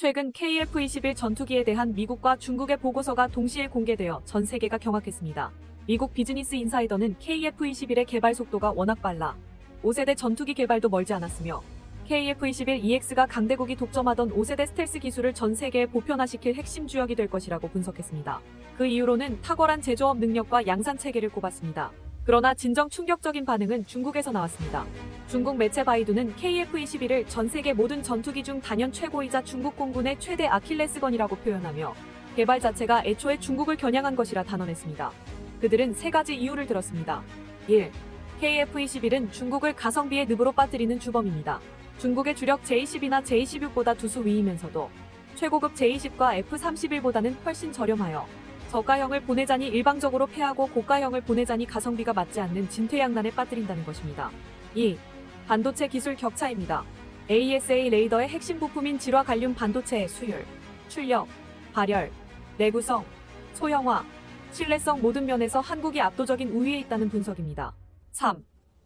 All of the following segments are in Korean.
최근 KF-21 전투기에 대한 미국과 중국의 보고서가 동시에 공개되어 전 세계가 경악했습니다. 미국 비즈니스 인사이더는 KF-21의 개발 속도가 워낙 빨라 5세대 전투기 개발도 멀지 않았으며 KF-21EX가 강대국이 독점하던 5세대 스텔스 기술을 전 세계에 보편화시킬 핵심 주역이 될 것이라고 분석했습니다. 그 이후로는 탁월한 제조업 능력과 양산 체계를 꼽았습니다. 그러나 진정 충격적인 반응은 중국에서 나왔습니다. 중국 매체 바이두는 KF-21을 전 세계 모든 전투기 중 단연 최고이자 중국 공군의 최대 아킬레스건이라고 표현하며 개발 자체가 애초에 중국을 겨냥한 것이라 단언했습니다. 그들은 세 가지 이유를 들었습니다. 1. KF-21은 중국을 가성비의 늪으로 빠뜨리는 주범입니다. 중국의 주력 J-10이나 J-16보다 두 수 위이면서도 최고급 J-10과 F-31보다는 훨씬 저렴하여 저가형을 보내자니 일방적으로 폐하고 고가형을 보내자니 가성비가 맞지 않는 진퇴양난에 빠뜨린다는 것입니다. 2. 반도체 기술 격차입니다. ASA 레이더의 핵심 부품인 질화 갈륨 반도체의 수율, 출력, 발열, 내구성, 소형화, 신뢰성 모든 면에서 한국이 압도적인 우위에 있다는 분석입니다. 3.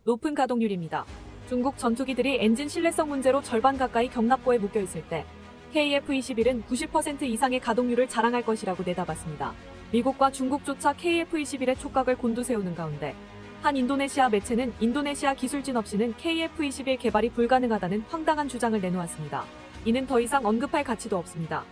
높은 가동률입니다. 중국 전투기들이 엔진 신뢰성 문제로 절반 가까이 경납고에 묶여 있을 때 KF-21은 90% 이상의 가동률을 자랑할 것이라고 내다봤습니다. 미국과 중국조차 KF-21의 촉각을 곤두세우는 가운데 한 인도네시아 매체는 인도네시아 기술진 없이는 KF-21 개발이 불가능하다는 황당한 주장을 내놓았습니다. 이는 더 이상 언급할 가치도 없습니다.